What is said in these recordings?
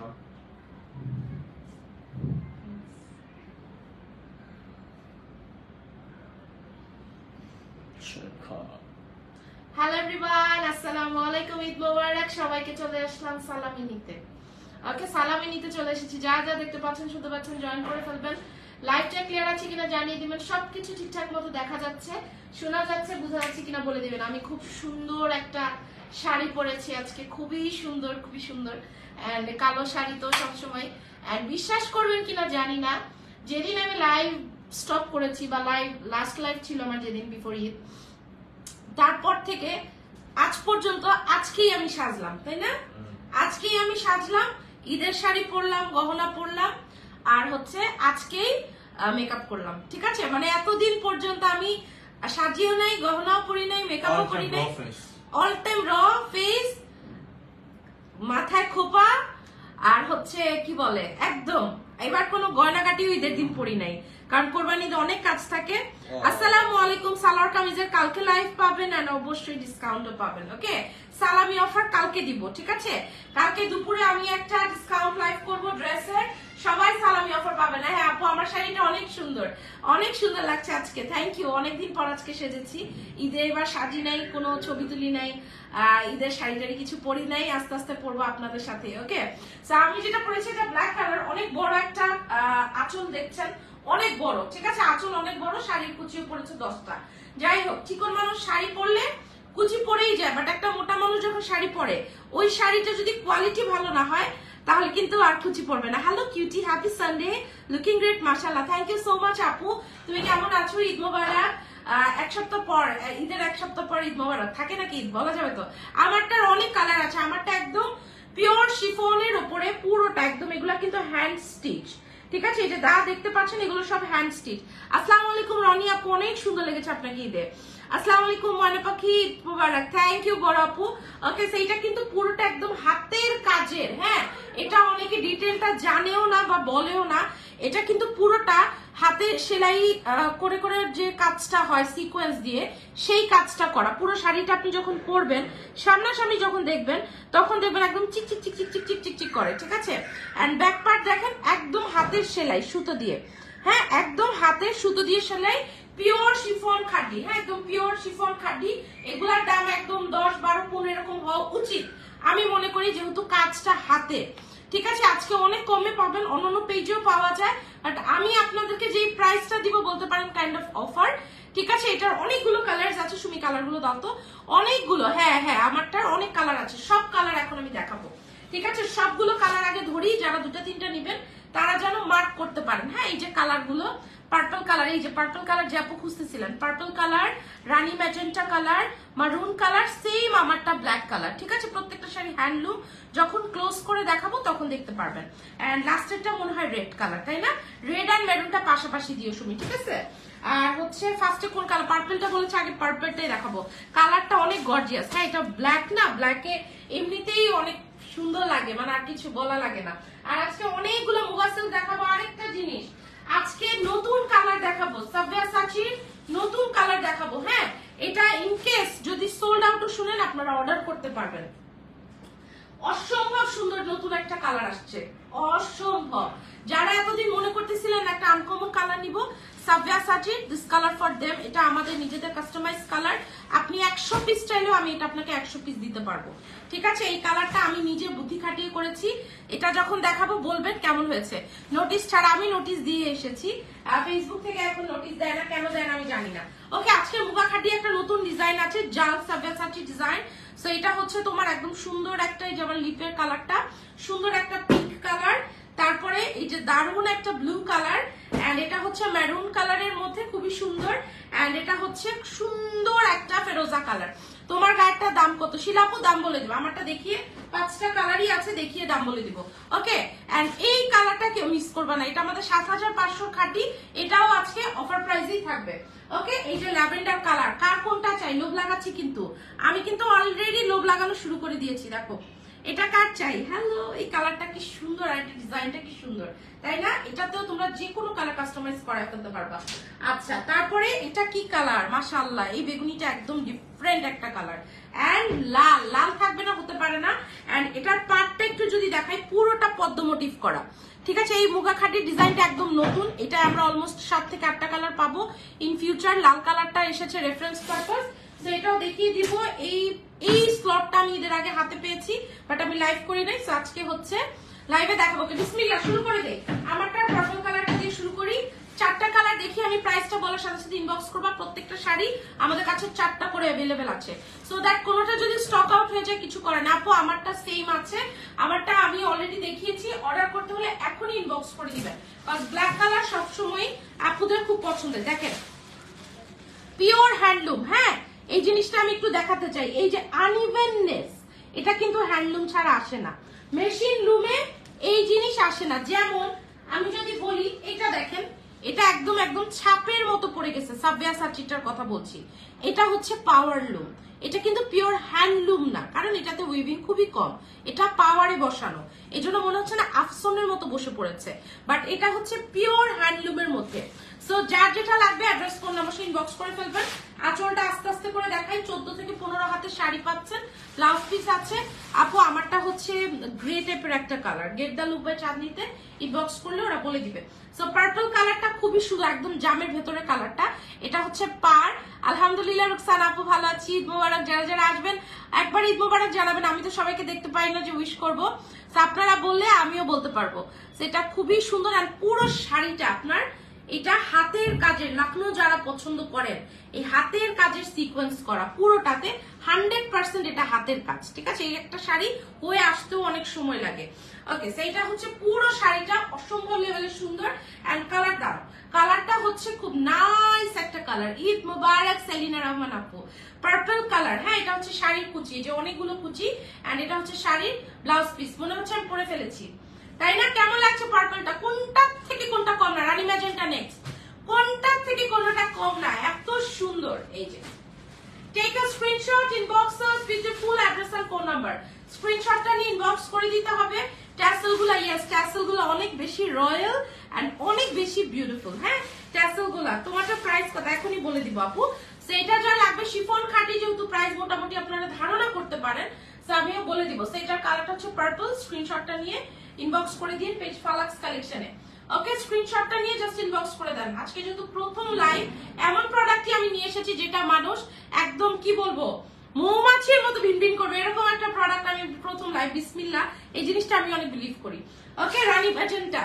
মাখা hello everyone আসসালামু আলাইকুম ঈদ মোবারক সবাইকে চলে আসলাম সালামি নিতে। ওকে সালামি নিতে চলে এসেছি। যা যা দেখতে পাচ্ছেন শুনতে পাচ্ছেন জয়েন করে ফেলবেন। লাইভটা ক্লিয়ার আছে কিনা জানিয়ে দিবেন। সবকিছু ঠিকঠাক মতো দেখা যাচ্ছে শোনা যাচ্ছে বোঝা যাচ্ছে কিনা বলে দিবেন। আমি খুব সুন্দর একটা শাড়ি পরেছি আজকে খুবই সুন্দর খুবই সুন্দর। অ্যান্ড কালো শাড়ি তো সবসময়। অ্যান্ড বিশ্বাস করবেন কিনা জানি না যেদিন আমি লাইভ স্টপ করেছি বা লাইভ লাস্ট লাইভ ছিল আমার যেদিন বিফোর ঈদ তারপর থেকে আজ পর্যন্ত আজকেই আমি সাজলাম তাই না? আজকেই আমি সাজলাম ঈদের শাড়ি পরলাম গহনা পরলাম আর হচ্ছে আজকেই মেকআপ করলাম ঠিক আছে? মানে এতদিন পর্যন্ত আমি সাজিয়েও নাই গহনাও পরি নাই মেকআপও করি নাই। অল টাইম র ফেস মাথায় খোপা, আর হচ্ছে কি বলে, একদম। এবার কোনো গয়নাকাটি ঈদের দিন পড়ি নাই। কারণ কোরবানিতে অনেক কাজ থাকে। আসসালামু আলাইকুম সালোয়ার কামিজের কালকে লাইভ পাবেন এন্ড অবশ্যই ডিসকাউন্টও পাবেন ওকে সালামি অফার কালকে দিব ঠিক আছে? কালকে দুপুরে আমি একটা ডিসকাউন্ট লাইভ করব ড্রেসের সবাই সালামি অফার পাবেন। হ্যাঁ আপু আমার শাড়িটা অনেক সুন্দর। অনেক সুন্দর লাগছে আজকে। থ্যাংক ইউ অনেকদিন পর আজকে সেজেছি। ঈদে এবার সাজি নাই কোনো ছবি তুলি নাই ঈদের শাড়ি টাড়ি কিছু পরি নাই আস্তে আস্তে পরবো আপনাদের সাথে ওকে আমি যেটা পরেছি এটা ব্ল্যাক কালার অনেক বড় একটা আঁচল দেখছেন। অনেক বড়, ঠিক আছে? আঁচল অনেক বড়, শাড়ির কুচিও পড়েছে দশটা। যাই হোক, চিকন মানুষ শাড়ি পরলে কুচি পরেই যায় বাট একটা মোটা মানুষ যখন শাড়ি পরে, ওই শাড়িটা যদি কোয়ালিটি ভালো না হয়, তাহলে কিন্তু আর কুচি পড়বে না। Hello cutie happy Sunday looking great মাশাল্লাহ থ্যাংক ইউ সো মাচ আপু। তুমি কেমন আছো? ঈদ মোবারক। এক সপ্তাহ পর ঈদের এক সপ্তাহ পর ঈদ মোবারক। থাকে নাকি ঈদ? বলা যাবে তো? আমারটার অনেক কালার আছে। আমারটা একদম পিওর শিফনের উপরে, পুরোটা একদম, এগুলা কিন্তু হ্যান্ড স্টিচ ঠিক আছে, এই যে দা দেখতে পাচ্ছেন এগুলো সব হ্যান্ড স্টিচ আসসালামু আলাইকুম রনি আপু, অনেক সুন্দর লেগেছে আপনাকে ঈদে। আসসালামু আলাইকুম, ময়না পাখি থ্যাংক ইউ আপু। ওকে সেইটা কিন্তু পুরোটা একদম হাতের কাজের হ্যাঁ? এটা অনেকে ডিটেলটা জানেও না বা বলেও না। এটা কিন্তু পুরোটা সেলাই করে করে যে কাজটা হয় সিকোয়েন্স দিয়ে, সেই কাজটা করা। পুরো শাড়িটা আপনি যখন পরবেন, সামনাসামনি যখন দেখবেন, তখন দেখবেন একদম চিক চিক চিক চিক চিক চিক চিক চিক করে, ঠিক আছে? এন্ড ব্যাক দেখেন, একদম হাতের সেলাই, সুতো দিয়ে। হ্যাঁ একদম হাতের সুতো দিয়ে সেলাই পিওর শিফন খাডি হ্যাঁ একদম পিওর শিফন খাডি এগুলার দাম একদম দশ, বারো, পনেরো এরকম হওয়া উচিত। আমি মনে করি যেহেতু কাজটা হাতে। ঠিক আছে, আজকে অনেক কমে পাবেন, অন্যান্য পেজেও পাওয়া যায়। বাট আমি আপনাদেরকে যে প্রাইসটা দিব বলতে পারেন কাইন্ড অফ অফার ঠিক আছে, এটার অনেকগুলো কালার আছে, সুমি কালারগুলো দাও তো। অনেকগুলো হ্যাঁ হ্যাঁ আমারটার অনেক কালার আছে। সব কালার এখন আমি দেখাবো। ঠিক আছে, সবগুলো কালার আগে ধরি যারা দুটা, তিনটা নিবেন, তারা যেন মার্ক করতে পারেন। হ্যাঁ এই যে কালারগুলো গুলো পার্পল কালার এই যে পার্পল কালার যে আপু খুঁজতেছিলেন পার্পল কালার রানী magenta colour maroon colour same আমারটা ব্ল্যাক কালার ঠিক আছে? প্রত্যেকটা শাড়ি হ্যান্ডলুম যখন ক্লোজ করে দেখাবো তখন দেখতে পারবেন। এন্ড লাস্টেরটা মনে হয় রেড কালার তাই না? রেড অ্যান্ড মেরুনটা পাশাপাশি দিও সুমি, ঠিক আছে? আর হচ্ছে ফার্স্টে কোন কালার পার্পলটা বলেছে, আগে পার্পলটাই দেখাবো। কালারটা অনেক গর্জিয়াস হ্যাঁ এটা ব্ল্যাক না? ব্ল্যাকে এমনিতেই অনেক সুন্দর লাগে মানে আর কিছু বলা লাগে না। আর আজকে অনেকগুলো মুগাসেল দেখাবো, আরেকটা জিনিস। আজকে নতুন কালার দেখাবো সাবিয়া সাচির নতুন কালার দেখাবো হ্যাঁ? এটা ইন কেস যদি সোল্ড আউট শুনেন, আপনারা অর্ডার করতে পারবেন। অসম্ভব সুন্দর নতুন একটা কালার আসছে। অসম্ভব। যারা এতদিন মনে করতেছিলেন একটা আনকমন কালার নিব Sabiya Sachir this colour for them এটা আমাদের নিজেদের কাস্টমাইজ কালার আপনি একশো পিস চাইলেও আমি এটা আপনাকে একশো পিস দিতে পারব। ঠিক আছে? এই কালারটা আমি নিজে বুদ্ধি খাটিয়ে করেছি। এটা যখন দেখাবো, বলবেন কেমন হয়েছে। নোটিশ ছাড়া আমি নোটিশ দিয়ে এসেছি। ফেসবুক থেকে এখন নোটিশ দেয় না, কেন দেয় না আমি জানি না। ওকে আজকে মুখা খাটিয়ে একটা নতুন ডিজাইন আছে, জাল সাবিয়া সাচি ডিজাইন সো এটা হচ্ছে তোমার একদম সুন্দর একটা যেমন লিপের কালারটা সুন্দর একটা পিঙ্ক কালার তারপরে এই যে দারুণ একটা ব্লু কালার এন্ড এটা হচ্ছে মেরুন কালারের মধ্যে খুবই সুন্দর এন্ড এটা হচ্ছে সুন্দর একটা ফেরোজা কালার তোমার গায়েরটা দাম কত? শিলাপু, দাম বলে দিব। আমারটা দেখিয়ে পাঁচটা কালারই আছে, দেখিয়ে দাম বলে দিব। ওকে এন্ড এই কালারটা কেউ মিস করবে না। এটা আমাদের সাত হাজার পাঁচশো খাটি। এটাও আজকে অফার প্রাইসেই থাকবে। ওকে এই যে ল্যাভেন্ডার কালার কার কোনটা চাই? লোভ লাগাচ্ছি কিন্তু। আমি কিন্তু অলরেডি লোভ লাগানো শুরু করে দিয়েছি, দেখো। এটা কার চাই? হ্যালো এই কালারটা কি সুন্দর আর এটা ডিজাইনটা কি সুন্দর, তাই না? এটাতেও তোমরা যে কোনো কালার কাস্টমাইজ করা ফেলতে পারবা। আচ্ছা তারপরে এটা কি কালার মাশাআল্লাহ, এই বেগুনিটা একদম ডিফারেন্ট একটা কালার এন্ড লাল লাল থাকবে না, হতে পারে না। এন্ড এটার পার্টটা একটু যদি দেখাই, পুরোটা পদ্ম মোটিভ করা। ঠিক আছে, এই মুগা খাটির ডিজাইনটা একদম নতুন। এটা আমরা অলমোস্ট সাত থেকে আটটা কালার পাবো। ইন ফিউচার লাল কালারটা এসেছে রেফারেন্স পারপাস তো এটাও দেখিয়ে দিব। এই এই স্লটটা আমি এদের আগে হাতে পেয়েছি বাট আমি লাইভ করি নাই আজকে হচ্ছে লাইভে দেখাবো। বিসমিল্লা শুরু করে দেই আমারটা পার্পল কালারটা দিয়ে শুরু করি? চারটা কালার দেখি, আমি প্রাইসটা বলার সাথে সাথে ইনবক্স করবা প্রত্যেকটা শাড়ি আমাদের কাছে চারটা করে অ্যাভেলেবেল আছে। সো দ্যাট কোনোটা যদি স্টক আউট হয়ে যায়, কিছু করে না। আপু, আমারটা সেম আছে। আমারটা আমি অলরেডি দেখিয়েছি অর্ডার করতে হলে এখনই ইনবক্স করে দিবেন কারণ ব্ল্যাক কালার সবসময় আপুদের খুব পছন্দের। দেখেন পিওর হ্যান্ডলুম হ্যাঁ? এই জিনিসটা আমি একটু দেখাতে চাই। এই যে আনইভেননেস এটা কিন্তু হ্যান্ডলুম ছাড়া আসে না। মেশিন লুমে এই জিনিস আসে না। যেমন, আমি যদি বলি, এটা দেখেন, এটা একদম একদম ছাপের মতো পড়ে গেছে সাবভিয়া সাচিটার কথা বলছি। এটা হচ্ছে পাওয়ার লুম এটা কিন্তু পিওর হ্যান্ডলুম না, কারণ এটাতে উইভিং খুবই কম। এটা পাওয়ারে বসানো। এই জন্য মনে হচ্ছে না আফসনের মতো বসে পড়েছে। বাট এটা হচ্ছে পিওর হ্যান্ডলুমের মধ্যে। সো যার যেটা লাগবে অ্যাড্রেস কোন নাম্বার ইনবক্স করে ফেলবেন। আঁচলটা আস্তে আস্তে করে দেখাই। চোদ্দ থেকে পনেরো হাতে শাড়ি পাচ্ছেন। ব্লাউজ পিস আছে। আপু, আমারটা হচ্ছে গ্রে টাইপের একটা কালার গেট দা লুপে চাঁদনিতে ইনবক্স করলে ওরা বলে দিবে। সো পার্পল কালারটা খুবই সুন্দর, একদম জামের ভেতরে কালারটা এটা হচ্ছে পার। আলহামদুলিল্লাহ, রুকসান আপু, ভালো আছি। ঈদ মোবারক। যারা যারা আসবেন, একবার ঈদ মোবারক জানাবেন। আমি তো সবাইকে দেখতে পাই না যে উইশ করব। আপনারা বললে আমিও বলতে পারব। সেটা খুবই সুন্দর আর পুরো শাড়িটা আপনার এটা হাতের কাজের লাখনৌ যারা পছন্দ করেন, এই হাতের কাজের সিকোয়েন্স করা, পুরোটাতে হান্ড্রেড পার্সেন্ট এটা হাতের কাজ, ঠিক আছে? এই একটা শাড়ি হয়ে আসতেও অনেক সময় লাগে। ওকে সেইটা হচ্ছে পুরো শাড়িটা অসম্ভব লেভেলের সুন্দর অ্যান্ড কালার দাও কালারটা হচ্ছে খুব নাইস একটা কালার ঈদ মুবারক, সেলিনা রহমান আপু। পার্পল কালার হ্যাঁ এটা হচ্ছে শাড়ির কুচি যে অনেকগুলো কুচি অ্যান্ড এটা হচ্ছে শাড়ির ব্লাউজ পিস মনে হচ্ছে আমি পরে ফেলেছি। তাই না? কেমন লাগছে পার্পলটা কোনটা থেকে কোনটা কম না? রানী ম্যাজেন্টা নেক্সট কোনটা থেকে কোনটা কম না? এত সুন্দর। এই যে। Take a screenshot inbox with the full address and phone number স্ক্রিনশটটা নিয়ে ইনবক্স করে দিতে হবে। ট্যাসেলগুলো ইয়েস ট্যাসেলগুলো অনেক বেশি রয়্যাল এন্ড অনেক বেশি বিউটিফুল হ্যাঁ? ট্যাসেলগুলা তোমারটা প্রাইস কত? এখনই বলে দিব আপু। সেটা যা লাগবে, শিফন খাটি যেহেতু প্রাইস মোটামুটি আপনারা ধারণা করতে পারেন তো আমিও বলে দিব। সেটার কালারটা হচ্ছে পার্পল স্ক্রিনশটটা নিয়ে ইনবক্স করে দিন পেজ ফালাক্স কালেকশনে ওকে স্ক্রিনশটটা নিয়ে জাস্ট ইনবক্স করে দেন। আজকে যেহেতু প্রথম লাইভ এমন প্রোডাক্টই আমি নিয়ে এসেছি যেটা মানুষ একদম কি বলব, মৌমাছির মতো ভিনভিন করবে। এরকম একটা প্রোডাক্ট আমি প্রথম লাইভ বিসমিল্লা এই জিনিসটা আমি অনেক বিলিভ করি। ওকে রানী ভ্যাজেন্টা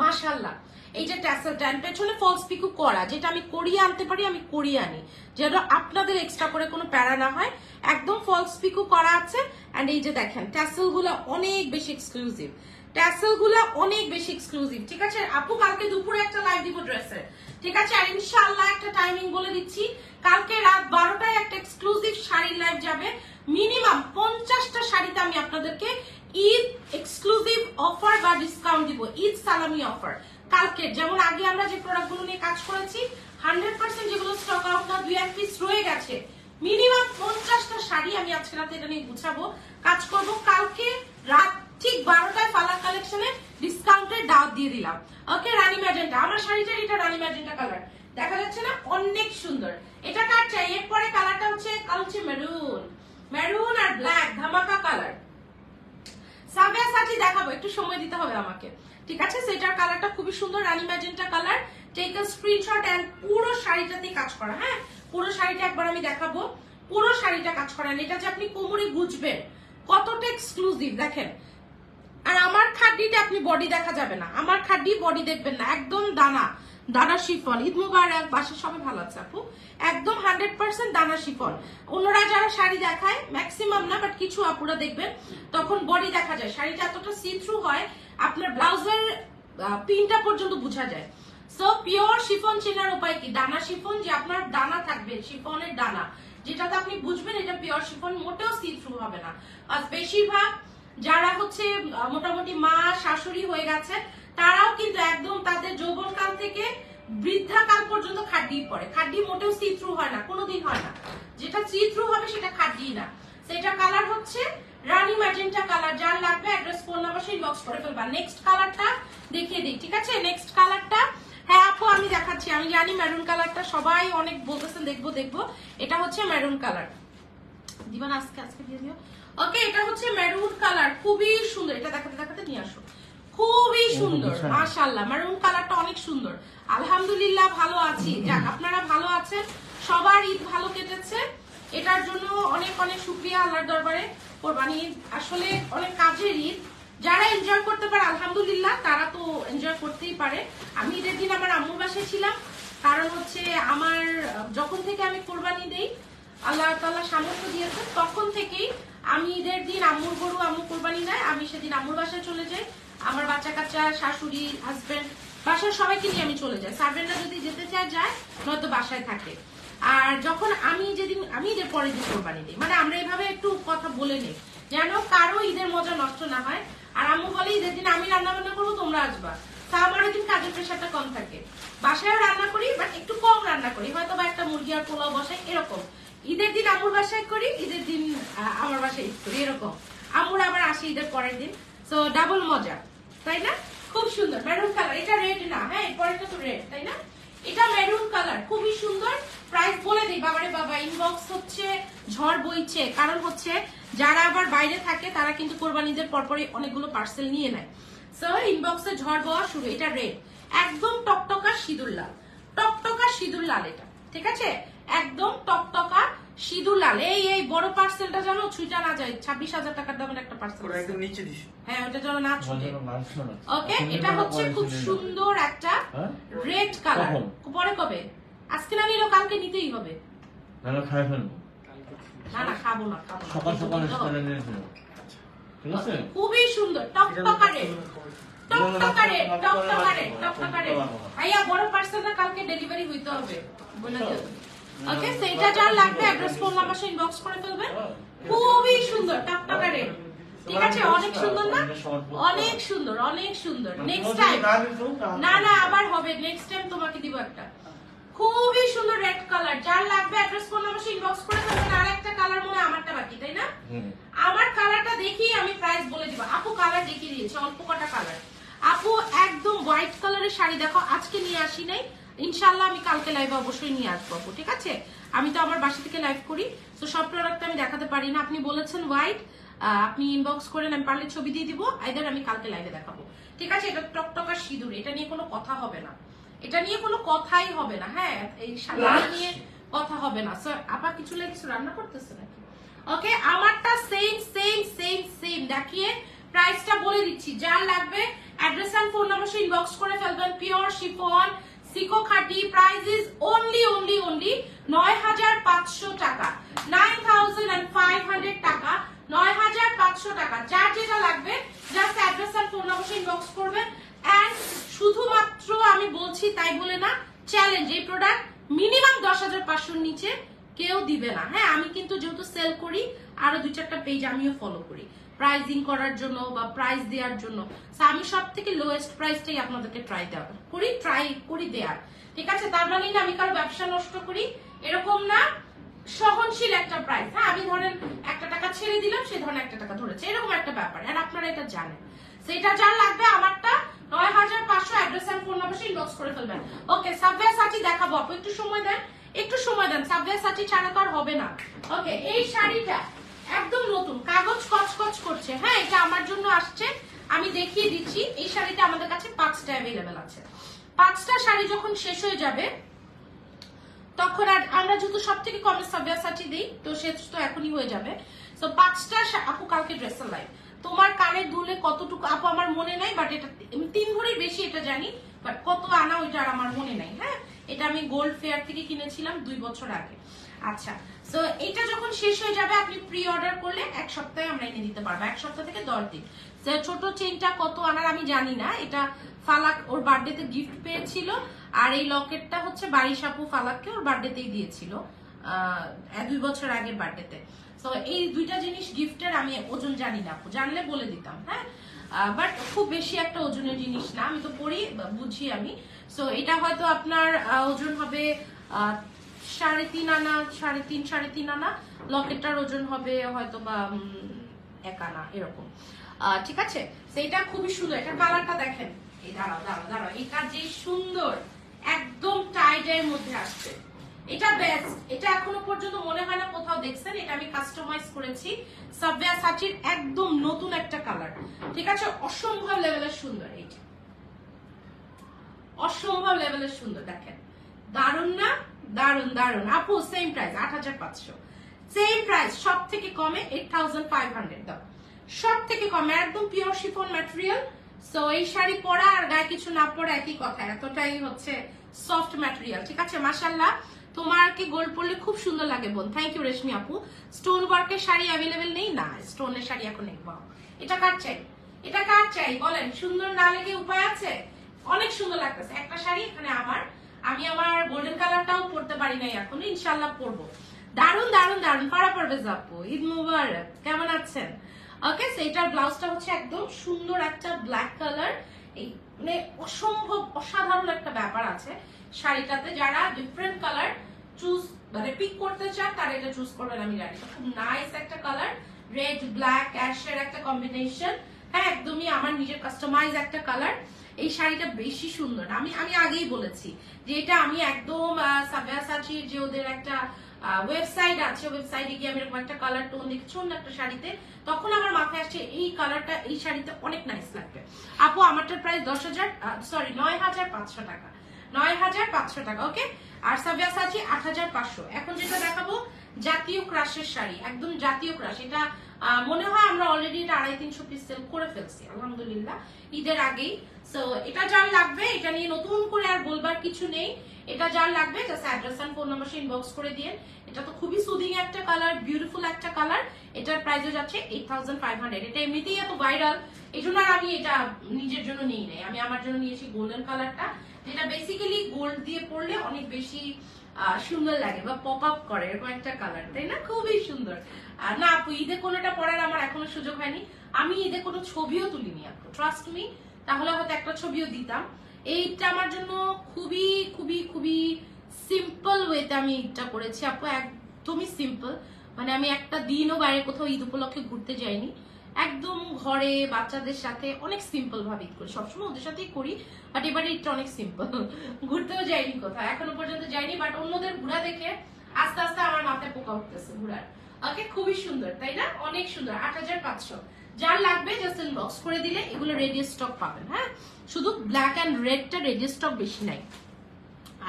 মাশাল্লাহ এই যে ট্যাসেলটা এন্ড পেছনে ফলস পিকু করা, যেটা আমি করিয়ে আনতে পারি, আমি করিয়ে আনি। যেন আপনাদের এক্সট্রা করে কোনো প্যারা না হয়, একদম ফলস পিকু করা আছে। অ্যান্ড এই যে দেখেন ট্যাসেলগুলো অনেক বেশি এক্সক্লুসিভ ট্যাসেলগুলো অনেক বেশি এক্সক্লুসিভ ঠিক আছে? আপু, কালকে দুপুরে একটা লাইভ দিব ড্রেসের ঠিক আছে? আর ইনশাআল্লাহ একটা টাইমিং বলে দিচ্ছি। কালকে রাত বারোটায় একটা এক্সক্লুসিভ শাড়ির লাইভ যাবে। মিনিমাম পঞ্চাশটা শাড়িতে আমি আপনাদেরকে ঈদ এক্সক্লুসিভ অফার বা ডিসকাউন্ট দিব। ঈদ সালামি অফার কালকে যেমন আগে আমরা যে প্রোডাক্টগুলো নিয়ে কাজ করেছি হান্ড্রেড পার্সেন্ট যেগুলো স্টক আউট না, দুই এক পিস রয়ে গেছে। মিনিমাম পঞ্চাশটা শাড়ি আমি আজকে রাতে এটা নিয়ে গুছাবো, কাজ করব। কালকে রাত ঠিক বারোটায় পার্লার কালেকশনে ডিসকাউন্টের দাওয়াত দিয়ে দিলাম। ওকে রানী ম্যাজেন্টা আমার শাড়িটা, এটা রানী ম্যাজেন্টা কালার দেখা যাচ্ছে না, অনেক সুন্দর। এটা কার চাই? এরপরে কালারটা হচ্ছে, কাল হচ্ছে মেরুন মেরুন আর ব্ল্যাক ধামাকা কালার সাবিয়া সাথী দেখাবো, একটু সময় দিতে হবে আমাকে। ঠিক আছে? সেটার কালারটা খুবই সুন্দর রানী magenta colour take a screenshot and পুরো শাড়িটাতে কাজ করা হ্যাঁ? পুরো শাড়িটা একবার আমি দেখাবো। পুরো শাড়িটা কাজ করা। এটা যে আপনি কোমরে গুজবেন, কতটা এক্সক্লুসিভ দেখেন। আর আমার খাড্ডিতে আপনি বডি দেখা যাবে না। আমার খাড্ডি বডি দেখবেন না, একদম দানা। দানা শিফন ঈদ মুবারক বাসা সবাই ভালো আছে আপু? একদম হান্ড্রেড পার্সেন্ট দানা শিফন অন্যরা যারা শাড়ি দেখায় ম্যাক্সিমাম না বাট কিছু আপুরা দেখবেন, তখন বডি দেখা যায়। শাড়িটা এতটা সি থ্রু হয়, আপনার ব্লাউজের পিনটা পর্যন্ত বোঝা যায়। সো পিওর শিফন চেনার উপায় কি? দানা শিফন যে আপনার দানা থাকবে শিফনের দানা। যেটাতে আপনি বুঝবেন এটা পিওর শিফন মোটেও সি থ্রু হবে না। আর বেশিরভাগ যারা হচ্ছে মোটামুটি মা শাশুড়ি হয়ে গেছে তারাও কিন্তু একদম তাদের যৌবনকাল থেকে বৃদ্ধাকাল পর্যন্ত খাড্ডি পড়ে খাড্ডি মোটেও সি হয় না, কোনোদিন হয় না। যেটা থ্রু হবে সেটা খাড্ডি না। সেটা কালার হচ্ছে রানী ম্যাজেন্টা কালার যার লাগবে অ্যাড্রেস ফোন নাম্বার সেই বক্স করে ফেলবা। নেক্সট কালারটা দেখিয়ে দিই, ঠিক আছে? নেক্সট কালারটা হ্যাঁ আপু, আমি দেখাচ্ছি। আমি জানি মেরুন কালারটা সবাই অনেক বলতেছেন দেখব দেখব। এটা হচ্ছে মেরুন কালার দিবান, আজকে আজকে দিয়ে দিও। ওকে এটা হচ্ছে মেরুন কালার খুবই সুন্দর। এটা দেখাতে দেখাতে নিয়ে আসো। খুবই সুন্দর বিছানা। মাশাআল্লাহ। মারুন কালারটা অনেক সুন্দর। আলহামদুলিল্লাহ ভালো আছি। যাক আপনারা ভালো আছেন। সবার ঈদ ভালো কেটেছে। এটার জন্য অনেক অনেক শুক্রিয়া আল্লাহর দরবারে। কোরবানি আসলে অনেক কাজের ঈদ। যারা এনজয় করতে পারে আলহামদুলিল্লাহ তারা তো এনজয় করতেই পারে। আমি ঈদের দিন আমার আম্মুর বাসায় ছিলাম। কারণ হচ্ছে আমার যখন থেকে আমি কোরবানি দেই আল্লাহ তাআলা সামর্থ্য দিয়েছেন তখন থেকেই আমি ঈদের দিন আম্মুর গরু আম্মু কোরবানি দেয় আমি সেদিন আম্মুর বাসায় চলে যাই। আমার বাচ্চা কাচ্চা, শাশুড়ি হাজবেন্ড বাসার সবাইকে নিয়ে আমি চলে যাই। সার্ভেন্টরা যদি যেতে চায়, যায়, নয়তো বাসায় থাকে। আর যখন আমি যেদিন, আমি ঈদের পরের দিন কোরবানি দিই। মানে আমরা এইভাবে একটু কথা বলে নিই। যেন কারও ঈদের মজা নষ্ট না হয়। আর আম্মু বলে, ঈদের দিন আমি রান্না বান্না করব, তোমরা আসবা। তা আমার ওই কাজের প্রেশারটা কম থাকে। বাসায়ও রান্না করি বাট একটু কম রান্না করি। হয়তো বা একটা মুরগি আর পোলাও বসাই, এরকম। ঈদের দিন আম্মুর বাসায় করি, ঈদের দিন আমার বাসায় ঈদ করি, এরকম। আম্মুর আবার আসে ঈদের পরের দিন। সো ডাবল মজা। তাই না? খুব সুন্দর। মেরুন কালার এটা রেড না হ্যাঁ এরপরেটা তো রেড তাই না? এটা মেরুন কালার খুবই সুন্দর। প্রাইস বলে দিই, বাবারে বাবা ইনবক্স হচ্ছে, ঝড় বইছে। কারণ হচ্ছে, যারা আবার বাইরে থাকে, তারা কিন্তু কোরবানিদের পরপরই অনেকগুলো পার্সেল নিয়ে নেয়। সো ইনবক্সে ঝড় বওয়া শুরু। এটা রেড একদম টকটকা সিঁদুর লাল। টকটকা সিঁদুর লাল এটা। ঠিক আছে? একদম টকটকা সিঁদুর লাল। এই এই বড় পার্সেলটা জানো? ছুঁটা না যায়। ছাব্বিশ হাজার টাকার দামের একটা পার্সেল একদম নিচে দিস। হ্যাঁ ওটা যেন না ছুটে। ওকে এটা হচ্ছে খুব সুন্দর একটা হ্যাঁ? রেড কালার পরে কবে? আজকে না নিলেও কালকে নিতেই হবে। খাই ফেলব। না না খাব না খাব সকাল সকাল ফেলব। ঠিক আছে? খুবই সুন্দর। টকটকা রেড টকটকা রেড টকটকা রেড টকটকা রেড ভাইয়া বড় পার্সেলটা কালকে ডেলিভারি হইতে হবে। বলে দিও ওকে সেইটা যার লাগবে অ্যাড্রেস ফোন নাম্বার সে ইনবক্স করে ফেলবেন। খুবই সুন্দর টকটকা রেড ঠিক আছে অনেক সুন্দর না? অনেক সুন্দর অনেক সুন্দর। নেক্সট টাইম না না আবার হবে। নেক্সট টাইম তোমাকে দিব একটা। খুবই সুন্দর রেড কালার যার লাগবে অ্যাড্রেস ফোন নাম্বার ইনবক্স করে দেবেন আর একটা কালার মনে আমারটা বাকি তাই না? আমার কালারটা দেখি আমি প্রাইস বলে দিব। আপু কালার দেখিয়ে দিয়েছে অল্প কটা কালার আপু একদম হোয়াইট কালারের শাড়ি দেখো আজকে নিয়ে আসি নাই। ইনশাল্লাহ আমি কালকে লাইভে অবশ্যই নিয়ে আসব আপু ঠিক আছে? আমি তো আমার বাসা থেকে লাইভ করি তো সব প্রোডাক্ট আমি দেখাতে পারি না। আপনি বলেছেন হোয়াইট আপনি ইনবক্স করেন আমি পারলে ছবি দিয়ে দিব আইদার আমি কালকে লাইভে দেখাবো। ঠিক আছে? এটা টকটকা সিঁদুর এটা নিয়ে কোনো কথা হবে না। এটা নিয়ে কোনো কথাই হবে না হ্যাঁ? এই শাড়ি নিয়ে কথা হবে না। স্যার আপা কিছু লাগে কিছু রান্না করতেছে নাকি? ওকে আমারটা সেম সেম সেম সেম দেখিয়ে প্রাইসটা বলে দিচ্ছি। যার লাগবে অ্যাড্রেস এন্ড ফোন নাম্বার সে ইনবক্স করে ফেলবেন। পিওর শিফন সিকো খাটি price is only only only নয় হাজার পাঁচশো টাকা। Nine thousand and five hundred টাকা, নয় হাজার পাঁচশো টাকা। যার যেটা লাগবে জাস্ট অ্যাড্রেস আর ফোন নাম্বার ইনবক্স করবেন অ্যান্ড শুধুমাত্র আমি বলছি, তাই বলে না চ্যালেঞ্জ এই প্রোডাক্ট মিনিমাম দশ হাজার পাঁচশোর নিচে কেউ দিবে না। হ্যাঁ আমি কিন্তু যেহেতু সেল করি, আরও দুই চারটা পেজ আমিও ফলো করি। প্রাইজিং করার জন্য বা প্রাইস দেওয়ার জন্য। আমি সব থেকে লোয়েস্ট প্রাইসটাই আপনাদেরকে ট্রাই দেওয়া করি ট্রাই করি দেওয়ার। ঠিক আছে? তার মানে আমি কারও ব্যবসা নষ্ট করি, এরকম না, সহনশীল একটা প্রাইস হ্যাঁ আমি ধরেন একটা টাকা ছেড়ে দিলাম, সে ধরেন একটা টাকা ধরেছে। এরকম একটা ব্যাপার। আর আপনারা এটা জানেন। সেটা যার লাগবে আমারটা নয় হাজার পাঁচশো address and phone number inbox করে ফেলবেন। ওকে সাবওয়ে সাথী দেখাবো। আপু, একটু সময় দেন। একটু সময় দেন। সাবওয়ে সাথী ছাড়া তো আর হবে না। ওকে এই শাড়িটা একদম নতুন। কাগজ কচকচ করছে। হ্যাঁ এটা আমার জন্য আসছে। আমি দেখিয়ে দিচ্ছি। এই শাড়িটা আমাদের কাছে পাঁচটা অ্যাভেলেবেল আছে। পাঁচটা শাড়ি যখন শেষ হয়ে যাবে, তখন আর আমরা যেহেতু সব থেকে কমে সাবজাসাচি দিই, তো সে তো এখনই হয়ে যাবে। তো পাঁচটা আপু কালকে ড্রেসের লাইভ তোমার কানের দুলে কতটুকু আপু আমার মনে নাই বাট এটা তিন ভরির বেশি এটা জানি বাট কত আনা ওইটা আর আমার মনে নাই। হ্যাঁ এটা আমি গোল্ড ফেয়ার থেকে কিনেছিলাম দুই বছর আগে। আচ্ছা তো এটা যখন শেষ হয়ে যাবে, আপনি প্রি অর্ডার করলে এক সপ্তাহে আমরা এনে দিতে পারব, এক সপ্তাহ থেকে দশ দিন। ছোট চেনটা কত আনার আমি জানি না, এটা ফালাক ওর বার্থডেতে গিফট পেয়েছিল, আর এই লকেটটা হচ্ছে বাড়ি সাপু ফালাককে ওর বার্থডেতেই দিয়েছিল দুই বছর আগের বার্থডেতে তো এই দুইটা জিনিস গিফটের আমি ওজন জানি না জানলে বলে দিতাম হ্যাঁ? বাট খুব বেশি একটা ওজনের জিনিস না, আমি তো পড়ি, বুঝি আমি। সো এটা হয়তো আপনার ওজন হবে সাড়ে তিন আনা, সাড়ে তিন সাড়ে তিন আনা। লকেটটার ওজন হবে হয়তো বা এক আনা, এরকম। ঠিক আছে? সেইটা খুবই সুন্দর। এটা কালারটা দেখেন। এই দাঁড়াও দাঁড়াও দাঁড়াও। এটা যে সুন্দর, একদম টাইডের মধ্যে আসছে। এটা বেস্ট এটা এখনও পর্যন্ত মনে হয় না কোথাও দেখছেন। এটা আমি কাস্টমাইজ করেছি। সাবওয়ে সাচির একদম নতুন একটা কালার ঠিক আছে? অসম্ভব লেভেলের সুন্দর এইটা। অসম্ভব লেভেলের সুন্দর, দেখেন। দারুণ না? দারুণ দারুণ আপু সেম প্রাইস আট হাজার পাঁচশো। সেম প্রাইস সব থেকে কমে এইট থাউজেন্ড ফাইভ হান্ড্রেড সব থেকে কমে, একদম পিওর শিফন ম্যাটেরিয়াল সো এই শাড়ি পরা আর গায়ে কিছু না পরা একই কথা, এতটাই হচ্ছে সফট ম্যাটেরিয়াল ঠিক আছে? মাসাল্লাহ তোমার কি গোল্ড পরলে খুব সুন্দর লাগে বোন। থ্যাংক ইউ রেশমি আপু। স্টোন ওয়ার্কের শাড়ি অ্যাভেলেবেল নেই? না স্টোনের শাড়ি এখন নেই বাও এটা কার চাই? এটা কার চাই? বলেন, সুন্দর না লেগে উপায় আছে? অনেক সুন্দর লাগতেছে। একটা শাড়ি এখানে আমার আমি আমার গোল্ডেন কালারটাও পরতে পারি নাই এখন ইনশাল্লাহ পরবো দারুণ দারুণ দারুণ পারা পড়বে আপু ঈদ মুবারক। কেমন আছেন? ওকে সেইটার ব্লাউজটা হচ্ছে একদম সুন্দর একটা ব্ল্যাক কালার এই মানে অসম্ভব, অসাধারণ একটা ব্যাপার আছে শাড়িটাতে। যারা ডিফারেন্ট কালার চুজ মানে পিক করতে চান, তারা এটা চুজ করবেন, আমি জানি খুব নাইস একটা কালার রেড ব্ল্যাক অ্যাশের একটা কম্বিনেশন হ্যাঁ একদমই আমার নিজের কাস্টমাইজ একটা কালার এই শাড়িটা বেশি সুন্দর। আমি আমি আগেই বলেছি যে এটা আমি একদম সাবিয়াসাচির যে ওদের একটা ওয়েবসাইট আছে ওয়েবসাইটে গিয়ে আমি এরকম একটা কালার টোন দেখছি, অন্য একটা শাড়িতে। তখন আমার মাথায় আসছে এই কালারটা এই শাড়িতে অনেক নাইস লাগবে। আপু, আমারটার প্রাইস দশ হাজার সরি নয় হাজার পাঁচশো টাকা। নয় হাজার পাঁচশো টাকা ওকে আর সাবিয়াসাচি আট হাজার পাঁচশো। এখন যেটা দেখাবো জাতীয় ক্রাশের শাড়ি, একদম জাতীয় ক্রাশ। এটা মনে হয় আমরা অলরেডি এটা আড়াই তিনশো পিস সেল করে ফেলছি, আলহামদুলিল্লাহ, ঈদের আগেই। সো এটা যার লাগবে, এটা নিয়ে নতুন করে আর বলবার কিছু নেই। এটা যার লাগবে just address and phone number inbox করে দিয়ে এটা তো খুবই সুদিং একটা কালার বিউটিফুল একটা কালার এটার প্রাইসও যাচ্ছে এইট থাউজেন্ড ফাইভ হান্ড্রেড এটা এমনিতেই এত ভাইরাল এই জন্য আর আমি এটা নিজের জন্য নিই নাই। আমি আমার জন্য নিয়েছি গোল্ডেন কালারটা যেটা বেসিক্যালি গোল্ড দিয়ে পরলে অনেক বেশি সুন্দর লাগে বা পপ আপ করে, এরকম একটা কালার তাই না? খুবই সুন্দর। আর না, আপু, ঈদে কোনোটা পরার আমার এখনও সুযোগ হয়নি। আমি ঈদে কোনো ছবিও তুলিনি, আপু ট্রাস্ট মি তাহলে হয়তো একটা ছবিও দিতাম। এইটা আমার জন্য খুবই খুবই খুবই সিম্পল ওয়েতে আমি ঈদটা করেছি, আপু, একদমই সিম্পল মানে আমি একটা দিনও বাইরে কোথাও ঈদ উপলক্ষে ঘুরতে যাইনি। একদম ঘরে বাচ্চাদের সাথে অনেক সিম্পল ভাবে করি। সবসময় ওদের সাথেই করি বাট এবারে ঈদটা অনেক সিম্পল ঘুরতেও যাইনি কোথাও, এখনও পর্যন্ত যাইনি বাট অন্যদের ঘোরা দেখে আস্তে আস্তে আমার মাথায় পোকা উঠতেছে ঘোরার। ওকে, খুবই সুন্দর, তাই না? অনেক সুন্দর, আট হাজার পাঁচশো। যার লাগবে জাস্ট ইনবক্স করে দিলে এগুলো রেডি স্টক পাবেন হ্যাঁ? শুধু ব্ল্যাক অ্যান্ড রেডটা রেডি স্টক বেশি নাই।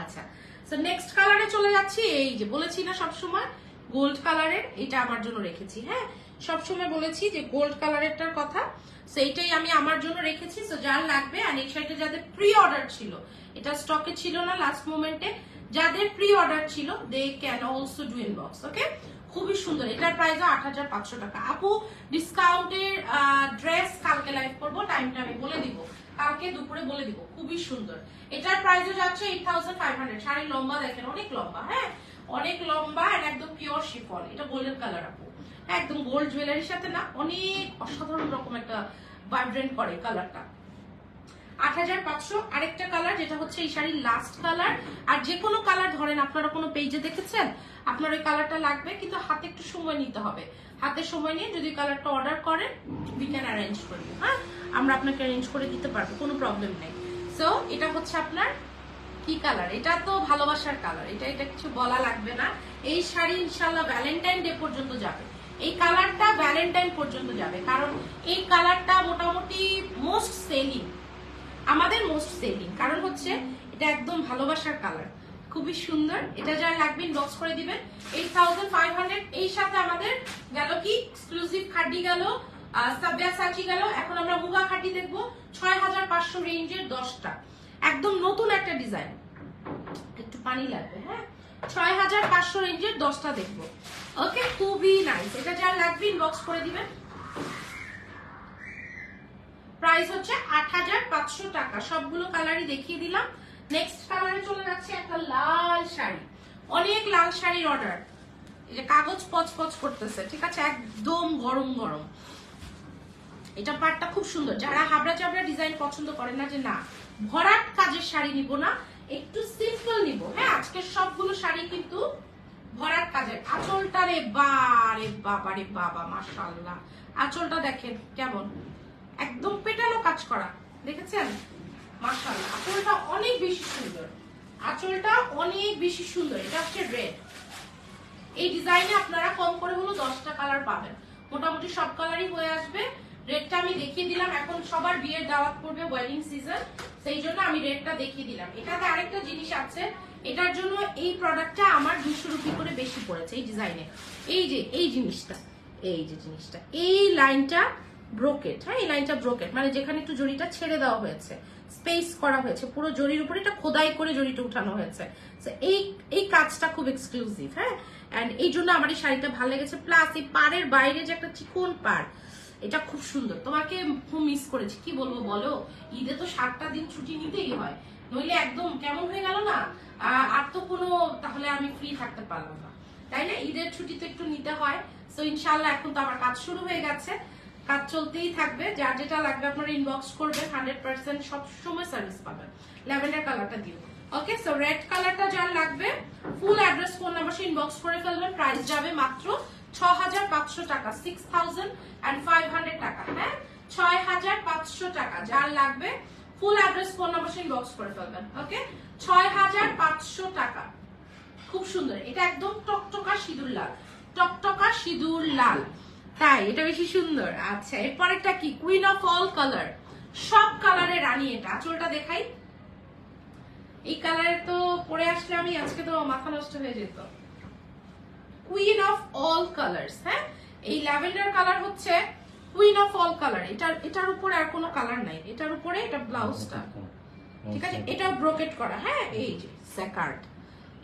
আচ্ছা সো নেক্সট কালারে চলে যাচ্ছি, এই যে বলেছি না সবসময় গোল্ড কালারের এটা আমার জন্য রেখেছি হ্যাঁ? সবসময় বলেছি যে গোল্ড কালারেরটার কথা। সেইটাই আমি আমার জন্য রেখেছি তো যার লাগবে, আর এই শাড়িটা যাদের প্রি অর্ডার ছিল, এটা স্টকে ছিল না লাস্ট মোমেন্টে যাদের প্রি অর্ডার ছিল they can also do inbox okay খুবই সুন্দর। এটার প্রাইস আট হাজার পাঁচশো টাকা। আপু ডিসকাউন্টের ড্রেস কালকে লাইভ করব টাইমটা আমি বলে দিব। কালকে দুপুরে বলে দিব, খুবই সুন্দর। এটার প্রাইসও যাচ্ছে এইট থাউজেন্ড ফাইভ হান্ড্রেড শাড়ির লম্বা দেখেন, অনেক লম্বা হ্যাঁ? অনেক লম্বা আর একদম পিওর শিফন এটা গোল্ডেন কালার আপু। একদম গোল্ড জুয়েলারির সাথে না অনেক অসাধারণ রকম একটা ভাইব্রেন্ট করে কালারটা আট হাজার পাঁচশো আরেকটা কালার যেটা হচ্ছে এই শাড়ির লাস্ট কালার আর যে কোনো কালার ধরেন, আপনারা কোনো পেজে দেখেছেন? আপনার ওই কালারটা লাগবে, কিন্তু হাতে একটু সময় নিতে হবে। হাতে সময় নিয়ে যদি কালারটা অর্ডার করেন উই ক্যান অ্যারেঞ্জ করে হ্যাঁ? আমরা আপনাকে অ্যারেঞ্জ করে দিতে পারব, কোনো প্রবলেম নেই। সো এটা হচ্ছে আপনার কি কালার এটা তো ভালোবাসার কালার এটা এটা কিছু বলা লাগবে না। এই শাড়ি ইনশাল্লাহ ভ্যালেন্টাইন ডে পর্যন্ত যাবে। এই কালারটা ভ্যালেন্টাইন পর্যন্ত যাবে। কারণ এই কালারটা মোটামুটি মোস্ট সেলিং আমাদের মোস্ট সেলিং কারণ হচ্ছে এটা একদম ভালোবাসার কালার। খুবই সুন্দর। এটা যারা লাগবে ইনবক্স করে দিবেন। এইট থাউজেন্ড ফাইভ হান্ড্রেড এই সাথে আমাদের গেল কি? এক্সক্লুসিভ খাড্ডি গেল সাবিয়া সাচি গেল। এখন আমরা মুগা খাড্ডি দেখব। ছয় হাজার পাঁচশো রেঞ্জের দশটা। একদম নতুন একটা ডিজাইন একটু পানি লাগবে হ্যাঁ? ছয় হাজার পাঁচশো রেঞ্জের দশটা দেখব। ওকে, খুবই নাইস এটা যার লাগবে ইনবক্স করে দিবেন। প্রাইস হচ্ছে আট হাজার পাঁচশো টাকা। সবগুলো কালারই দেখিয়ে দিলাম। নেক্সট কালারে চলে যাচ্ছে একটা লাল শাড়ি। অনেক লাল শাড়ির অর্ডার যে কাগজ পচ পচ করতেছে, ঠিক আছে? একদম গরম গরম। এটা পাটটা খুব সুন্দর। যারা হাবড়া চাবড়া ডিজাইন পছন্দ করে না যে না, ভরাট কাজের শাড়ি নিব না। একটু সিম্পল নিব। হ্যাঁ আজকের সবগুলো শাড়ি কিন্তু ভরাট কাজের। আঁচলটা রে বা রে বাবা রে বাবা, মাশাআল্লাহ। আঁচলটা দেখেন কেমন। একদম পেটানো কাজ করা। দেখেছেন? মাশাআল্লাহ। আঁচলটা অনেক বেশি সুন্দর। আঁচলটা অনেক বেশি সুন্দর। এটা হচ্ছে রেড এই ডিজাইনে আপনারা কম করে হলো দশটা কালার পাবেন। মোটামুটি সব কালারই হয়ে আসবে। রেডটা আমি দেখিয়ে দিলাম। এখন সবার বিয়ের দাওয়াত পড়বে ওয়েডিং সিজন সেই জন্য আমি রেটটা দেখিয়ে দিলাম। এটাতে আরেকটা জিনিস আছে। এটার জন্য এই প্রোডাক্টটা আমার দুশো রুপি করে বেশি পড়েছে এই ডিজাইনে এই যে, এই জিনিসটা, এই যে জিনিসটা, এই লাইনটা ব্রোকেট হ্যাঁ? এই লাইনটা ব্রোকেট মানে যেখানে একটু জড়িটা ছেড়ে দেওয়া হয়েছে স্পেস করা হয়েছে, পুরো জরির উপরে এটা খোদাই করে জড়িটা উঠানো হয়েছে। এই এই কাজটা খুব এক্সক্লুসিভ হ্যাঁ? এন্ড এই জন্য আমার এই শাড়িটা ভালো লেগেছে। প্লাস এই পাড়ের বাইরে যে একটা চিকন পাড় এটা খুব সুন্দর। তোমাকে খুব মিস করেছি। কি বলব বলো? ঈদে তো সাতটা দিন ছুটি নিতেই হয়। নইলে একদম কেমন হয়ে গেল না? আর তো কোনো, তাহলে আমি ফ্রি থাকতে পারলাম না। তাই না? ঈদের ছুটি তো একটু নিতে হয়। তো ইনশাল্লাহ এখন তো আমার কাজ শুরু হয়ে গেছে। কাজ চলতেই থাকবে। যার যেটা লাগবে আপনারা ইনবক্স করবেন। হান্ড্রেড পার্সেন্ট সবসময় সার্ভিস পাবেন। ল্যাভেন্ডার কালারটা দিও। ওকে সো রেড কালারটা যার লাগবে full address phone number inbox করে ফেলবেন। প্রাইস যাবে মাত্র ছ হাজার পাঁচশো টাকা six thousand and five hundred টাকা হ্যাঁ? ছয় হাজার পাঁচশো টাকা, যার লাগবে ফুল অ্যাড্রেস ইনবক্স করে ওকে ছয় হাজার পাঁচশো টাকা। খুব সুন্দর, এটা একদম টকটকা সিঁদুর লাল, টকটকা সিঁদুর লাল। তাই, এটা বেশি সুন্দর। আচ্ছা এরপরেরটা কি? কুইন অফ অল কালার সব কালারের রানী এটা। আঁচলটা দেখাই। এই কালারে তো পরে আসলে আমি, আজকে তো মাথা নষ্ট হয়ে যেত। কুইন অফ অল কালার্স হ্যাঁ? এই ল্যাভেন্ডার কালার হচ্ছে কুইন অফ অল কালার এটার এটার উপরে আর কোনো কালার নাই। এটার উপরে এটা ব্লাউজটা। ঠিক আছে? এটা ব্রোকেট করা হ্যাঁ? এই যে স্যাকার্ট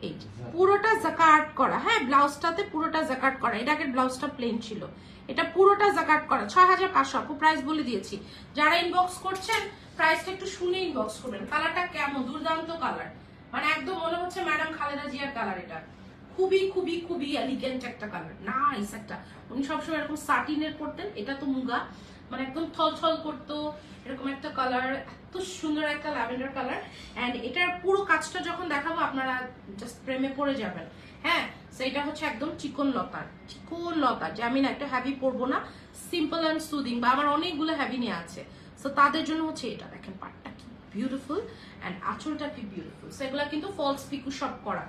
এই পুরোটা জাকার্ট করা হ্যাঁ? ব্লাউজটাতে পুরোটা জাকার্ট করা। এটা আগের ব্লাউজটা প্লেন ছিল। এটা পুরোটা জাকার্ট করা। ছয় হাজার পাঁচশো, আপু প্রাইস বলে দিয়েছি। যারা ইনবক্স করছেন প্রাইসটা একটু শুনে ইনবক্স করবেন। কালারটা কেমন? দুর্দান্ত কালার মানে একদম মনে হচ্ছে ম্যাডাম খালেদা জিয়ার কালার এটা। খুবই খুবই খুবই এলিগেন্ট একটা কালার নাইস একটা। উনি সবসময় এরকম সাটিনের পরতেন, এটা তো মুগা। মানে একদম থল থল করতো, এরকম একটা কালার এত সুন্দর একটা ল্যাভেন্ডার কালার এন্ড এটার পুরো কাজটা যখন দেখাবো, আপনারা জাস্ট প্রেমে পড়ে যাবেন। হ্যাঁ সেটা হচ্ছে একদম চিকন লতার, চিকন লতা যে আমি না একটা হ্যাভি পরবো না সিম্পল অ্যান্ড সুদিং বা আমার অনেকগুলো হ্যাভি নিয়ে আছে। সো তাদের জন্য হচ্ছে এটা, দেখেন পাটটা কি বিউটিফুল এন্ড আঁচলটা কি বিউটিফুল সেগুলো কিন্তু ফলস পিকু সব করা।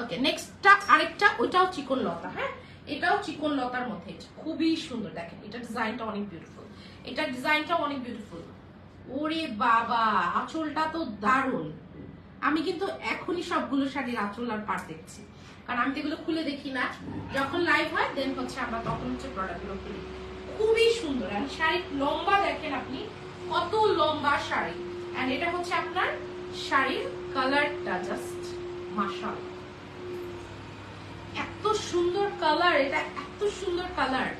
ওকে নেক্সটটা আরেকটা, ওইটাও চিকন লতা হ্যাঁ? এটাও চিকন লতার মধ্যে খুবই সুন্দর, দেখেন, এটা ডিজাইনটা অনেক বিউটিফুল এটা ডিজাইনটা অনেক বিউটিফুল ওরে বাবা, আঁচলটা তো দারুণ। আমি কিন্তু এখনই সবগুলো শাড়ির আঁচল আর পার দেখছি। কারণ আমি তো এগুলো খুলে দেখি না। যখন লাইভ হয় দেন হচ্ছে আমরা তখন হচ্ছে প্রোডাক্টগুলো খুলি। খুবই সুন্দর। আর শাড়ির লম্বা দেখেন আপনি, কত লম্বা শাড়ি। এন্ড এটা হচ্ছে আপনার শাড়ির কালারটা জাস্ট মাশাল এত সুন্দর কালার, এটা এত সুন্দর কালার।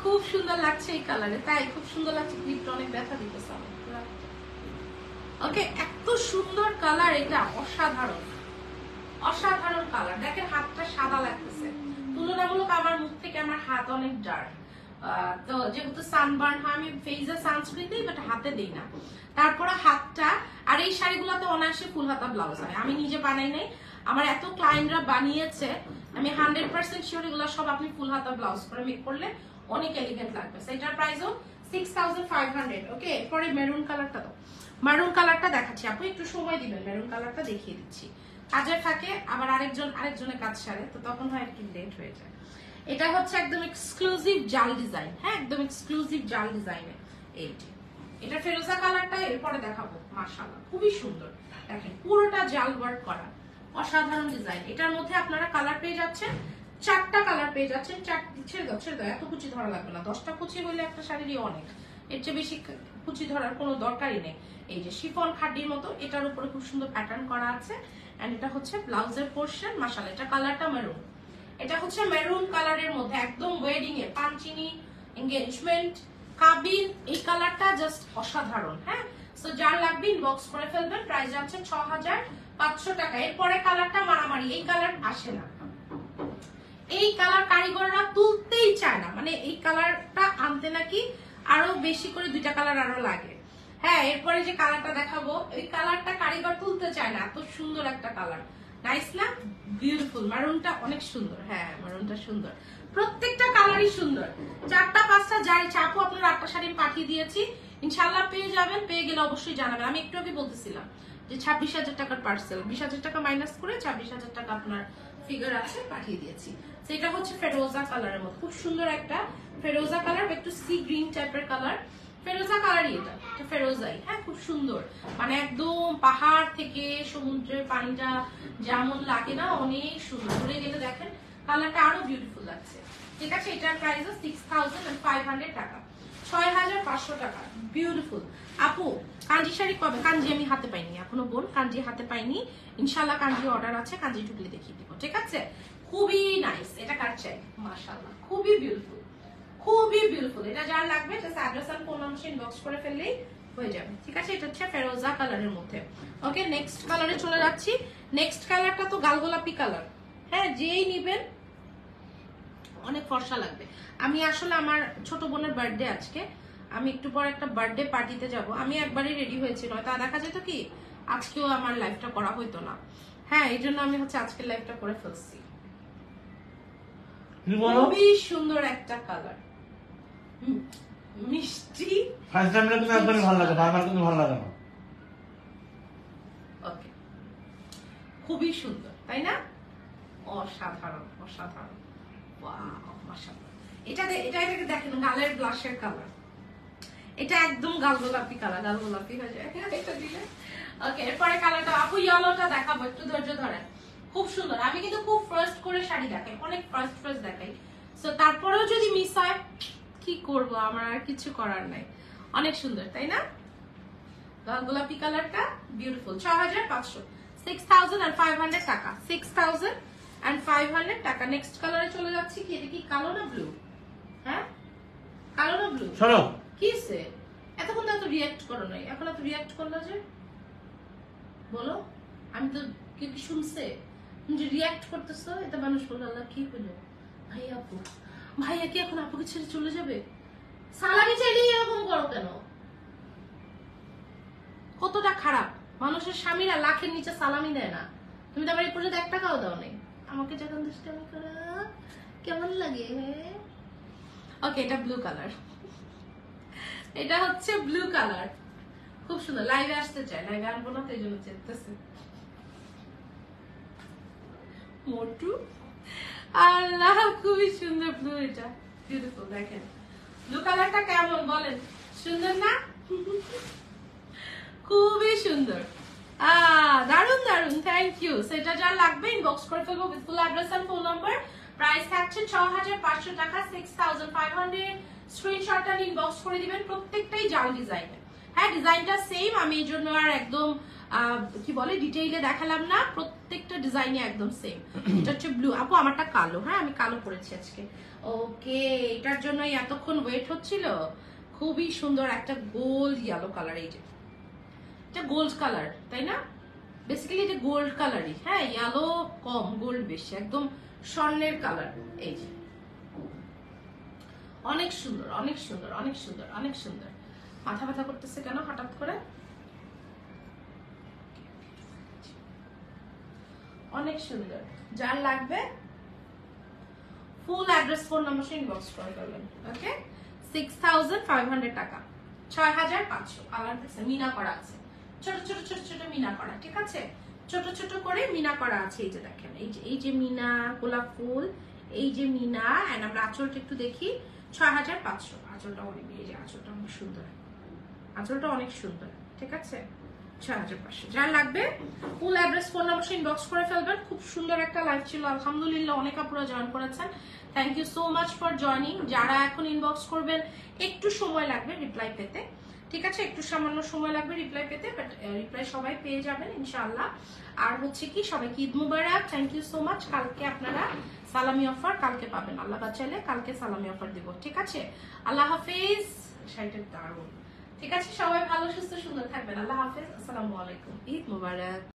খুব সুন্দর লাগছে এই কালারে, তাই খুব সুন্দর লাগছে ক্লিপটা অনেক ব্যথা দিতেছে ওকে, এত সুন্দর কালার, এটা অসাধারণ। অসাধারণ কালার। দেখেন, হাতটা সাদা লাগতেছে। তুলনামূলক আমার মুখ থেকে আমার হাত অনেক ডার্ক তো যেহেতু সানবার্ন হয়, আমি ফেসে সানস্ক্রিন দিই বাট হাতে দিই না। তারপরে হাতটা, আর এই শাড়িগুলোতে অনায়াসে ফুল হাতা ব্লাউজ হয়। আমি নিজে বানাই নাই। আমার এত ক্লায়েন্টরা বানিয়েছে, আমি হান্ড্রেড পার্সেন্ট শিওর এগুলো সব আপনি ফুল হাতা ব্লাউজ করে মেক করলে অনেক এলিগেন্ট লাগবে। সেটার প্রাইসও six thousand five hundred okay এরপরে মেরুন কালারটা তো মেরুন কালারটা দেখাচ্ছি আপু, একটু সময় দিবেন মেরুন কালারটা দেখিয়ে দিচ্ছি। কাজে থাকে আবার আরেকজন, আরেকজনের কাজ সারে, তো তখন হয় একটু লেট হয়ে যায়। এটা হচ্ছে একদম এক্সক্লুসিভ জাল ডিজাইন হ্যাঁ একদম এক্সক্লুসিভ জাল ডিজাইনে এইটি। এটা ফেরোজা কালারটা এরপরে দেখাবো, মাশাআল্লাহ, খুবই সুন্দর। দেখেন, পুরোটা জাল ওয়ার্ক করা। অসাধারণ ডিজাইন এটার মধ্যে আপনারা কালার পেয়ে যাচ্ছেন, চারটা কালার পেয়ে যাচ্ছেন চারটি ছেড়ে দাও ছেড়ে দাও, এত কুচি ধরা লাগবে না। দশটা কুচি হইলে একটা শাড়িরই অনেক। এর চেয়ে বেশি কুচি ধরার কোনো দরকারই নেই। এই যে শিফন খাড্ডির মতো, এটার উপরে খুব সুন্দর প্যাটার্ন করা আছে। এন্ড এটা হচ্ছে ব্লাউজের পোর্শন মাসাল এটা কালারটা মেরুন এটা হচ্ছে মেরুন কালারের মধ্যে, একদম ওয়েডিং এ পাঞ্চিনি এঙ্গেজমেন্ট কাবিন এই কালারটা জাস্ট অসাধারণ হ্যাঁ? সো যার লাগবে ইনবক্স করে ফেলবেন প্রাইস যাচ্ছে ছ হাজার পাঁচশো টাকা। এরপরে কালারটা মারামারি, এই কালার আসে না। এই কালার কারিগররা তুলতেই চায় না মানে এই কালারটা আনতে নাকি আরও বেশি করে দুইটা কালার আরও লাগে। হ্যাঁ এরপরে যে কালারটা দেখাবো এই কালারটা কারিগর তুলতে চায় না, এত সুন্দর একটা কালার নাইস না? বিউটিফুল মারুনটা অনেক সুন্দর। হ্যাঁ মারুনটা সুন্দর। প্রত্যেকটা কালারই সুন্দর। চারটা, পাঁচটা, যাই চাপু আপনার আটটা শাড়ি পাঠিয়ে দিয়েছি। ইনশাল্লাহ পেয়ে যাবেন, পেয়ে গেলে অবশ্যই জানাবেন। আমি একটু আগে বলতেছিলাম যে ছাব্বিশ হাজার টাকার পার্সেল বিশ হাজার টাকা মাইনাস করে ছাব্বিশ হাজার টাকা আপনার ফিগার আছে, পাঠিয়ে দিয়েছি। সেটা হচ্ছে ফেরোজা কালারের মধ্যে। খুব সুন্দর একটা ফেরোজা কালার একটু সি গ্রিন টাইপের কালার ফেরোজা কালারই এটা এটা ফেরোজাই। হ্যাঁ খুব সুন্দর। মানে একদম পাহাড় থেকে সমুদ্রের পানিটা যেমন লাগে না, অনেক সুন্দর। ঘুরে গেলে দেখেন, কালারটা আরও বিউটিফুল লাগছে। ঠিক আছে, এটার price six thousand five hundred টাকা। ছয় হাজার পাঁচশো টাকা। বিউটিফুল আপু, কাঞ্জি শাড়ি কবে? কাঞ্জি আমি হাতে পাইনি, এখনও বোন। কাঞ্জি হাতে পাইনি। ইনশাল্লাহ কাঞ্জি অর্ডার আছে, কাঞ্জি ঢুকলে দেখিয়ে দিব। ঠিক আছে? খুবই নাইস এটা কার চাই মাশাল্লাহ খুবই বিউটিফুল খুবই বিউটিফুল এটা যার লাগবে জাস্ট অ্যাড্রেস আর ফোন নাম্বার ইনবক্স করে ফেললেই হয়ে যাবে। ঠিক আছে? এটা হচ্ছে ফেরোজা কালারের মধ্যে। ওকে নেক্সট কালারে চলে যাচ্ছি। নেক্সট কালারটা তো গালগোলাপি কালার হ্যাঁ যেই নিবেন অনেক ফর্সা লাগবে। আমি আসলে আমার ছোট বোনের বার্থডে আজকে। আমি একটু পর একটা বার্থডে পার্টিতে যাব। আমি একবারই রেডি হয়েছি। নয়তো আর দেখা যেত কি আজকেও আমার লাইফটা করা হইতো না। হ্যাঁ এই জন্য আমি হচ্ছে আজকের লাইফটা করে ফেলছি। খুবই সুন্দর একটা কালার মিষ্টি? ফার্স্ট টাইমটা কিন্তু একবারই ভালো লাগে বারবার কিন্তু ভালো লাগে না। ওকে খুবই সুন্দর তাই না? অসাধারণ অসাধারণ। ওয়াও মাশাআল্লাহ। এটা এটা এটাকে দেখেন গালের ব্লাশের কালার এটা একদম গাল গোলাপি কালার গাল গোলাপি হয়ে যায়। এটা দিলে। ওকে এরপরে কালারটা আপু ইয়েলোটা দেখাবো একটু ধৈর্য ধরেন। খুব সুন্দর। আমি কিন্তু খুব ফার্স্ট করে শাড়ি দেখাই অনেক ফার্স্ট ফার্স্ট দেখাই। সো তারপরেও যদি মিস হয় কি করব? আমার আর কিছু করার নাই। অনেক সুন্দর তাই না? গোলাপি কালারটা বিউটিফুল ছ হাজার পাঁচশো। সিক্স থাউজেন্ড আর ফাইভ হান্ড্রেড টাকা। Six thousand and five hundred টাকা নেক্সট কালারে চলে যাচ্ছি কি? এটা কি কালো না ব্লু হ্যাঁ? কালো না ব্লু কি সে? এতক্ষণ তো রিয়াক্ট করো নাই। এখন এত রিয়াক্ট করল যে? বলো। আমি তো কি কি শুনছে? যে রিয়াক্ট করতেছো এটা মানুষ বলল আল্লাহ কি হলো? ভাই আপু ভাইয়া কি এখন আপুকে ছেড়ে চলে যাবে? সালামি চাইলেই এরকম করো কেন? কতটা খারাপ। মানুষের স্বামীরা লাখের নিচে সালামি দেয় না। তুমি তো আবার এই পর্যন্ত এক টাকাও দাও নেই। আমাকে যখন দুষ্টামি করো, কেমন লাগে ওকে এটা ব্লু কালার এটা হচ্ছে ব্লু কালার খুব সুন্দর। লাইভে আসতে চাই লাইভে আনব না এই জন্য চেতেছে মোটু আল্লাহ, খুবই সুন্দর ব্লু এটা। বিউটিফুল দেখেন। ব্লু কালারটা কেমন, বলেন। সুন্দর না? খুবই সুন্দর। দারুণ দারুণ থ্যাংক ইউ সেটা যা লাগবে ইনবক্স করে ফেলব with full address and phone number price থাকছে ছ হাজার পাঁচশো টাকা সিক্স থাউজেন্ড ফাইভ হান্ড্রেড স্ক্রিনশটটা ইনবক্স করে দিবেন প্রত্যেকটাই জাল ডিজাইনের হ্যাঁ ডিজাইনটা সেম আমি এই জন্য আর একদম কি বলে ডিটেইলে দেখালাম না প্রত্যেকটা ডিজাইনে একদম সেম এটা হচ্ছে ব্লু আপু আমারটা কালো হ্যাঁ? আমি কালো পরেছি আজকে। ওকে এটার জন্যই এতক্ষণ ওয়েট হচ্ছিল। খুবই সুন্দর একটা গোল্ড ইয়েলো কালার এই যে। এটা গোল্ড কালার তাই না? বেসিক্যালি এটা গোল্ড কালারই হ্যাঁ? ইয়েলো কম গোল্ড বেশি একদম স্বর্ণের কালার এই যে। অনেক সুন্দর অনেক সুন্দর অনেক সুন্দর অনেক সুন্দর। মাথা ব্যথা করতেছে কেন হঠাৎ করে? অনেক সুন্দর। যার লাগবে full address phone number inbox করে করবেন okay six thousand five hundred টাকা। ছয় হাজার পাঁচশো। দেখছে মিনা করা আছে। ছোট ছোট ছোট ছোট মিনা করা, ঠিক আছে? ছোট ছোট করে মিনা করা আছে, এই যে দেখেন, এই যে এই যে মিনা, গোলাপ ফুল, এই যে মিনা এন্ড আমরা আঁচলটা একটু দেখি। ছয় হাজার পাঁচশো। আঁচলটা অনেক, এই যে আঁচলটা অনেক সুন্দর। আঁচলটা অনেক সুন্দর, ঠিক আছে? যার লাগবে ফুল ফোন নাম্বার করে ফেলবেন। খুব সুন্দর একটা ছিল, আলহামদুলিল্লাহ জয়েন করেছেন। Thank you so much for যারা এখন করবেন, একটু সময় লাগবে রিপ্লাই পেতে। ঠিক আছে? একটু সামান্য সময় লাগবে রিপ্লাই পেতে বাট রিপ্লাই সবাই পেয়ে যাবেন, ইনশাআল্লাহ। আর হচ্ছে কি, সবাইকে ঈদ মুবারক। থ্যাংক ইউ সো মাচ কালকে আপনারা সালামি অফার কালকে পাবেন। আল্লাহ বাঁচাইলে কালকে সালামি অফার দিব। ঠিক আছে? আল্লাহ হাফিজ। শাড়িটার দারুণ। ঠিক আছে সবাই ভালো সুস্থ সুন্দর থাকবেন। আল্লাহ হাফেজ আসসালামু আলাইকুম। ঈদ মুবারক।